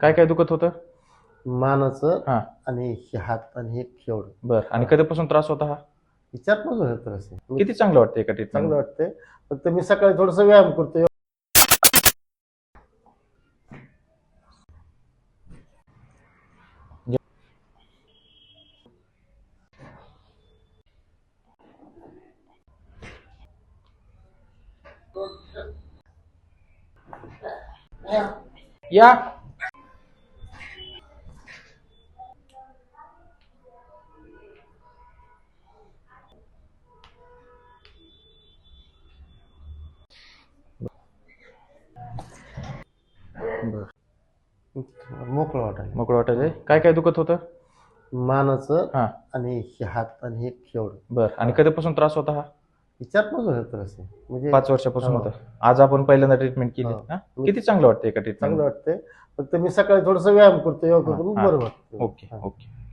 काय काय दुखत होतं? मानाचं हा. आणि हे हात आणि हे शेवड बर. आणि कधीपासून त्रास होता हा? विचार पण होत त्रास आहे. किती चांगलं वाटतं एका ट्रीटमेंट चांगलं वाटतंय. फक्त मी सकाळी थोडस व्यायाम करतो या. मोकळं वाटायला. मोकळं वाटायचंय काय काय दुखत होतं? मानाचं हा. आणि हे हात आणि हे शेवड बर. आणि कधीपासून त्रास होता हा? विचार पण होत आहे. म्हणजे पाच वर्षापासून हो. होता. आज आपण पहिल्यांदा ट्रीटमेंट केली. हो. हा? किती चांगलं वाटतं एका चांगलं ट्रीटमेंट वाटतंय. फक्त मी सकाळी थोडस व्यायाम करतो योगा करतो हा, मग हा. बरं वाटतं. ओके हा. ओके.